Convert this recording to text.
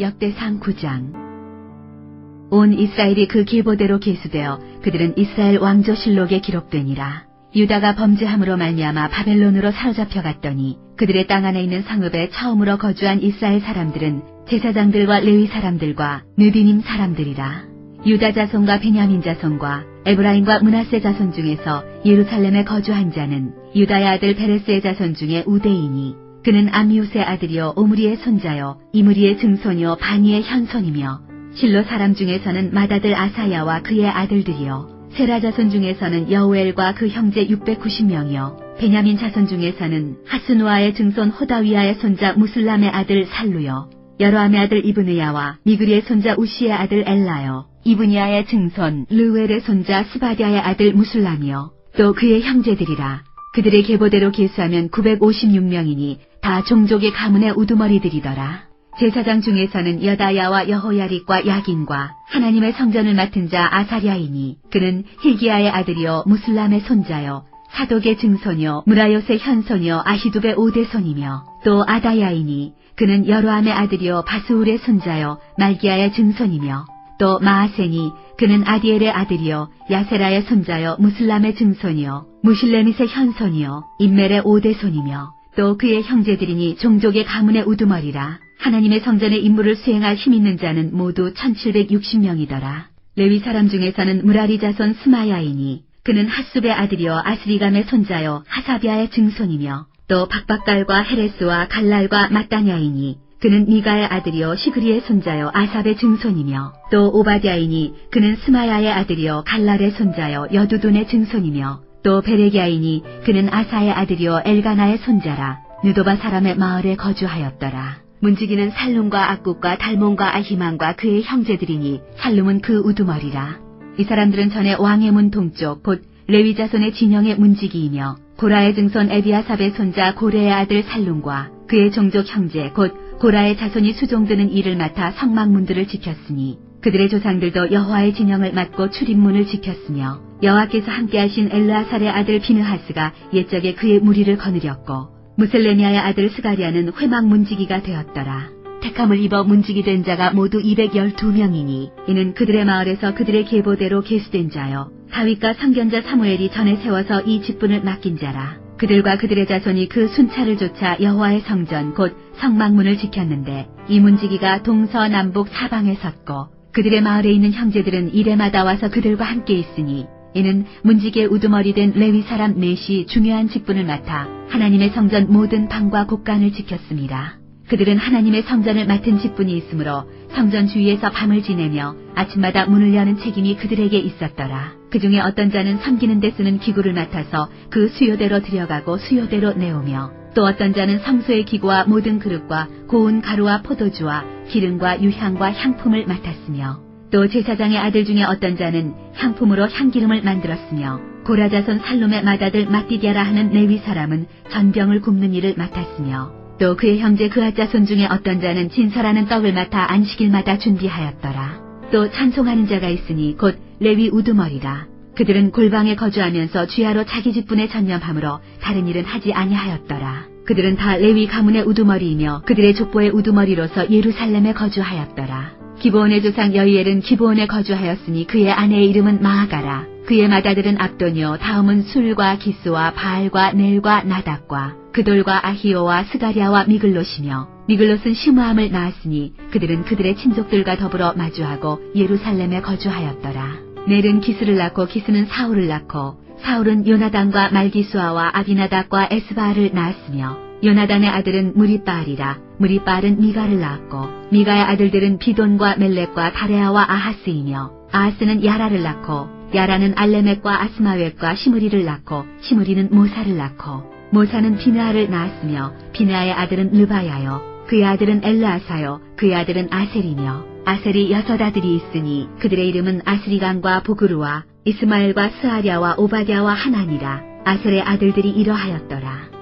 역대상 9장 온 이스라엘이 그 계보대로 계수되어 그들은 이스라엘 왕조실록에 기록되니라. 유다가 범죄함으로 말미암아 바벨론으로 사로잡혀 갔더니 그들의 땅 안에 있는 성읍에 처음으로 거주한 이스라엘 사람들은 제사장들과 레위 사람들과 느디님 사람들이라. 유다 자손과 베냐민 자손과 에브라임과 문하세 자손 중에서 예루살렘에 거주한 자는 유다의 아들 베레스의 자손 중에 우대이니 그는 아미우스의 아들이요 오므리의 손자요 이므리의 증손이요 바니의 현손이며 실로 사람 중에서는 맏아들 아사야와 그의 아들들이요 세라 자손 중에서는 여우엘과 그 형제 690명이요 베냐민 자손 중에서는 하스누아의 증손 호다위아의 손자 무슬람의 아들 살루요 여로함의 아들 이브느야와 미그리의 손자 우시의 아들 엘라요 이브니아의 증손 르웰의 손자 스바디아의 아들 무슬람이요 또 그의 형제들이라. 그들의 계보대로 계수하면 956명이니 다 종족의 가문의 우두머리들이더라. 제사장 중에서는 여다야와 여호야릭과 야긴과 하나님의 성전을 맡은 자 아사랴이니 그는 힐기야의 아들이요 무슬람의 손자요 사독의 증손이요 무라요의 현손이요 아히두의 오대손이며 또 아다야이니 그는 여로함의 아들이요 바스울의 손자요 말기야의 증손이며 또 마하세니 그는 아디엘의 아들이요 야세라의 손자요 무슬람의 증손이요 무실레밋의 현손이요 인멜의 오대손이며 또 그의 형제들이니 종족의 가문의 우두머리라 하나님의 성전의 임무를 수행할 힘 있는 자는 모두 1760명이더라. 레위 사람 중에서는 무라리 자손 스마야이니 그는 핫숲의 아들이요 아스리감의 손자요 하사비아의 증손이며 또 박박갈과 헤레스와 갈랄과 마따냐이니 그는 미가의 아들이요 시그리의 손자요 아삽의 증손이며 또 오바디아이니 그는 스마야의 아들이요 갈랄의 손자요 여두둔의 증손이며 또 베레기아이니 그는 아사의 아들이요 엘가나의 손자라 느도바 사람의 마을에 거주하였더라. 문지기는 살룸과 악국과 달몬과 아히만과 그의 형제들이니 살룸은 그 우두머리라. 이 사람들은 전에 왕의 문 동쪽 곧 레위 자손의 진영의 문지기이며 고라의 증손 에비아삽의 손자 고레의 아들 살룸과 그의 종족 형제 곧 고라의 자손이 수종드는 일을 맡아 성막문들을 지켰으니 그들의 조상들도 여호와의 진영을 맡고 출입문을 지켰으며 여호와께서 함께하신 엘르아살의 아들 비느하스가 옛적에 그의 무리를 거느렸고 무셀레미아의 아들 스가리아는 회막 문지기가 되었더라. 택함을 입어 문지기 된 자가 모두 212명이니 이는 그들의 마을에서 그들의 계보대로 계수된 자요 다윗과 상견자 사무엘이 전에 세워서 이 직분을 맡긴 자라. 그들과 그들의 자손이 그 순찰을 쫓아 여호와의 성전 곧 성막문을 지켰는데 이 문지기가 동서남북 사방에 섰고 그들의 마을에 있는 형제들은 이래마다 와서 그들과 함께 있으니 이는 문지기의 우두머리 된 레위 사람 넷이 중요한 직분을 맡아 하나님의 성전 모든 방과 곳간을 지켰습니다. 그들은 하나님의 성전을 맡은 직분이 있으므로 성전 주위에서 밤을 지내며 아침마다 문을 여는 책임이 그들에게 있었더라. 그 중에 어떤 자는 섬기는 데 쓰는 기구를 맡아서 그 수요대로 들여가고 수요대로 내오며 또 어떤 자는 성소의 기구와 모든 그릇과 고운 가루와 포도주와 기름과 유향과 향품을 맡았으며 또 제사장의 아들 중에 어떤 자는 향품으로 향기름을 만들었으며 고라자손 살롬의 맏아들 마띠디아라 하는 레위 사람은 전병을 굽는 일을 맡았으며 또 그의 형제 그아자손 중에 어떤 자는 진설하는 떡을 맡아 안식일마다 준비하였더라. 또 찬송하는 자가 있으니 곧 레위 우두머리라. 그들은 골방에 거주하면서 주야로 자기 직분에 전념함으로 다른 일은 하지 아니하였더라. 그들은 다 레위 가문의 우두머리이며 그들의 족보의 우두머리로서 예루살렘에 거주하였더라. 기브온의 조상 여이엘은 기브온에 거주하였으니 그의 아내의 이름은 마아가라. 그의 맏아들은 압도니요 다음은 술과 기스와 바알과 넬과 나답과 그돌과 아히오와 스가리아와 미글롯이며 미글롯은 시므함을 낳았으니 그들은 그들의 친족들과 더불어 마주하고 예루살렘에 거주하였더라. 넬은 기스를 낳고 기스는 사울을 낳고 사울은 요나단과 말기수아와 아비나답과 에스바알을 낳았으며 요나단의 아들은 무리바알이라 무리바알은 미가를 낳았고 미가의 아들들은 비돈과 멜렉과 다레아와 아하스이며 아하스는 야라를 낳고 야라는 알레멕과 아스마웻과 시므리를 낳고 시므리는 모사를 낳고 모사는 비느아를 낳았으며 비느아의 아들은 르바야요 그의 아들은 엘르아사요 그의 아들은 아셀이며 아셀이 여섯 아들이 있으니 그들의 이름은 아스리강과 보그루와 이스마엘과 스아랴와 오바댜와 하나니라. 아셀의 아들들이 이러하였더라